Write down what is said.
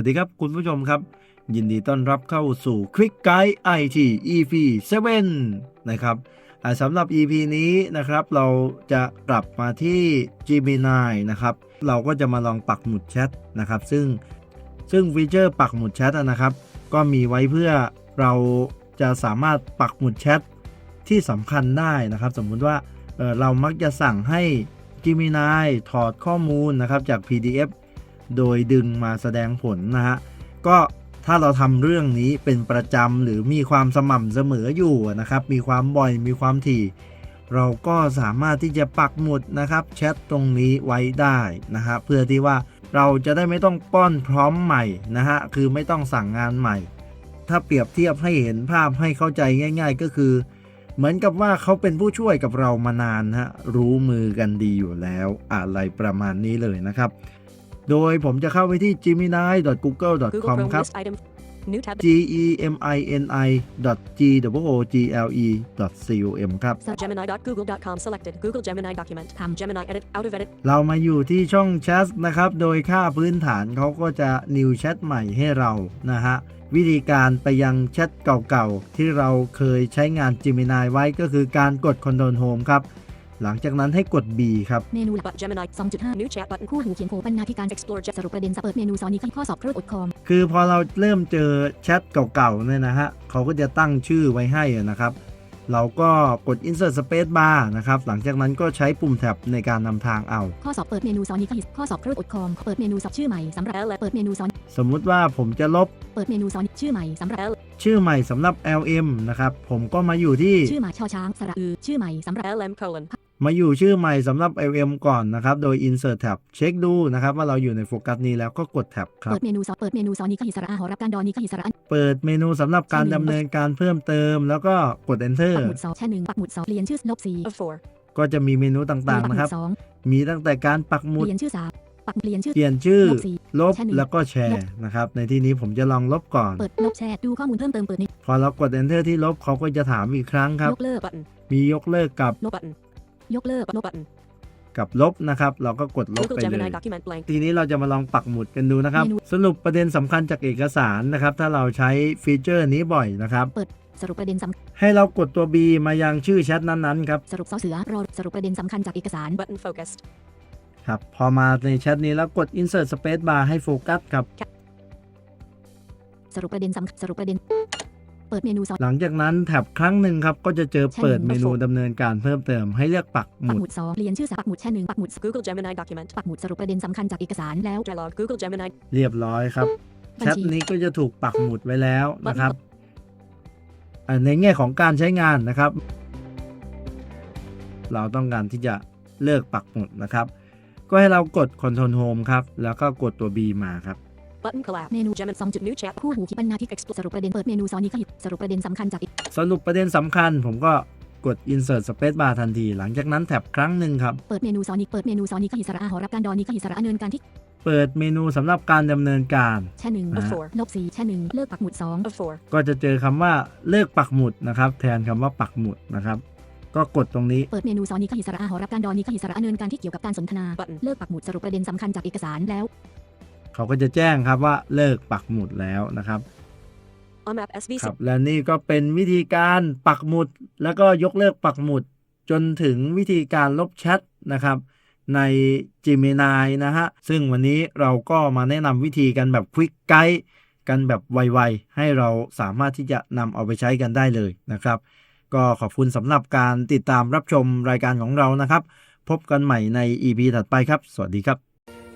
วัสดีครับคุณผู้ชมครับ ยินดีต้อนรับเข้าสู่ Quick Guide IT EP 7 นะครับสำหรับ EP นี้นะครับเราจะกลับมาที่ Gemini นะครับ เราก็จะมาลองปักหมุดแชทนะครับ ซึ่งซึ่งฟีเจอร์ปักหมุดแชทนะครับ ก็มีไว้เพื่อเราจะสามารถปักหมุดแชทที่สำคัญได้นะครับ สมมุติว่าเเรามักจะสั่งให้ Gemini ถอดข้อมูลนะครับจาก PDF โดยดึงมาแสดงผลนะฮะก็ถ้าเราทำเรื่องนี้เป็นประจำหรือมีความสม่ำเสมออยู่นะครับ มีความบ่อยมีความถี่ เราก็สามารถที่จะปักหมุดนะครับแชทตรงนี้ไว้ได้นะฮะเพื่อที่ว่าเราจะได้ไม่ต้องป้อนพร้อมใหม่นะฮะคือไม่ต้องสั่งงานใหม่ ถ้าเปรียบเทียบให้เห็นภาพให้เข้าใจง่าย ๆ ก็คือ เหมือนกับว่าเขาเป็นผู้ช่วยกับเรามานานฮะรู้มือกันดีอยู่แล้วอะไรประมาณนี้เลยนะครับ โดยผมจะเข้าไปที่ gemini.google.com Google Chrome ครับ list item. New tab. g e m i n i g o g l e com ครับ Gemini.google.com selected. Google Gemini document. Ham Gemini edit. Out of edit. เรามาอยู่ที่ช่องแชทนะครับ โดยค่าพื้นฐานเขาก็จะ new แชทใหม่ให้เรานะฮะ วิธีการไปยังแชทเก่าๆ ที่เราเคยใช้งาน Gemini ไว้ก็คือการกด Control Home ครับ หลังจากนั้นให้กด B ครับ เมนู But Gemini. 2.5 New chat button. คู่หูเขียนโผปัญนาธิการ Explore chat. สรุปประเด็นสเปิดเมนูซอนี้ข้อสอบเครื่องอดคอม คือพอเราเริ่มเจอแชทเก่าๆเนี่ยนะฮะเขาก็จะตั้งชื่อไว้ให้นะครับ เราก็กด insert space bar นะครับ หลังจากนั้นก็ใช้ปุ่มแท็บในการนำทางเอา ข้อสอบเปิดเมนูซอนี้ข้อสอบเครื่องอดคอม เปิดเมนูสับชื่อใหม่สำหรับ L เปิดเมนูซอนสมมุติว่าผมจะลบ เปิดเมนูซอนชื่อใหม่สำหรับ L ชื่อใหม่สำหรับ LM นะครับ ผมก็มาอยู่ที่ ชื่อหมาชอช้างสระอือ ชื่อใหม่สำหรับ LM colon. มาอยู่ชื่อใหม่สำหรับ LM ก่อนนะครับ โดย insert tab เช็คดูนะครับ ว่าเราอยู่ในโฟกัสนี้แล้วก็กดแท็บครับ เปิดเมนูซอเปิดเมนูซอนี้ขหิสระอาหอรับการดอนี้ขหิสระอันเปิดเมนูสำหรับการชื่อหนึ่ดำงเนินการเพิ่มเติม แล้วก็กด enter ปักหมุดสองแช่หนึ่งปักหมุดสองเปลี่ยนชื่อลบสี่ Of four. ก็จะมีเมนูต่างปัๆกหนะมุครับดสองมีตั้งแต่การปักหมุดเปลี่ยนชื่อสามปักเปลี่ยนชื่อเปลี่ยนชื่อลบสี่ลบแชร์หนึ่งแล้วก็แชร์นะครับ ในที่นี้ผมจะลองลบก่อน เปิดลบแชร์ดูข้อมูลเพิ่มเติมเปิดในพอเรากด enter ที่ลบเขาก็จะถามอีกครั้งครับยกเลิก Button. มียกเลิกกับ No button. ยกเลิก No button. กับลบนะครับ เราก็กดลบ Google ไปเล Gemini ย document blank. ทีนี้เราจะมาลองปักหมุดกันดูนะครับ สรุปประเด็นสำคัญจากเอกสารนะครับ ถ้าเราใช้ฟีเจอร์นี้บ่อยนะครับสรุปประเด็นสให้เรากดตัว B มายังชื่อแชทนั้นๆครับำสรุปซอเสือรอสรุปประเด็นสำคัญจากเอกสาร Button focused. ครับพอมาในแชทนี้แล้วกด insert space bar ให้โฟกัสครับ สรุปประเด็นสำคัญสรุปประเด็น เปิดเมนูซอหลังจากนั้นแท็บครั้งหนึ่งครับก็จะเจอเปิดใช่เมนูดำเนินการเพิ่มเติมให้เลือกปักหปักมุดหมุดสองเปลี่ยนชื่อสาปักหมุดแช่หนึ่งปักหมุด Google Gemini document. ปักหมุดสรุปประเด็นสำคัญจากเอกสารแล้ว Dialog. Google Gemini. เรียบร้อยครับบัแชญทชีนี้ก็จะถูกปักหมุดไว้แล้วนะครับอ่าในแง่ของการใช้งานนะครับ เราต้องการที่จะเลิกปักหมุดนะครับ ก็ให้เรากด Control Home ครับ แล้วก็กดตัว B มาครับ Button collapse. เมนู Gemini. สองจุด New chat. คู่หูขีปัญนาที่ Explore สรุปประเด็นเปิดเมนูซอนี้ขยิบสรุปประเด็นสำคัญจากสรุปประเด็นสำคัญ ผมก็กด Insert Space Bar ทันที หลังจากนั้นแท็บครั้งหนึ่งครับ เปิดเมนูซอนี้เปิดเมนูซอนี้ขยิสระอาหอรับการดอนี้ขยิสระเนินการที่เปิดเมนูสำหรับการดำเนินการ แช่หนึ่งนะ Of ฮะ four. ลบสี่แช่หนึ่งเลิกปักหมุดสอง Of four. ก็จะเจอคำว่าเลิกปักหมุดนะครับ แทนคำว่าปักหมุดนะครับ ก็กดตรงนี้ เปิดเมนูซอนี้ขยิสระอาหอรับการดอนี้ขยิสระเนินการที่เกี่ยวกับการสนทนา Button. เลิกปักหมุดสรุปประเด็นสำคัญจากเอกสารแล้ว เขาก็จะแจ้งครับว่าเลิกปักหมุดแล้วนะครับ Unmap SVC. ครับและนี่ก็เป็นวิธีการปักหมุด แล้วก็ยกเลิกปักหมุด จนถึงวิธีการลบแชทนะครับใน Gemini นะฮะ ซึ่งวันนี้เราก็มาแนะนำวิธีกันแบบควิกไกด์กันแบบไวๆ ให้เราสามารถที่จะนำเอาไปใช้กันได้เลยนะครับ ก็ขอบคุณสำหรับการติดตามรับชมรายการของเรานะครับ พบกันใหม่ใน EP ถัดไปครับ สวัสดีครับ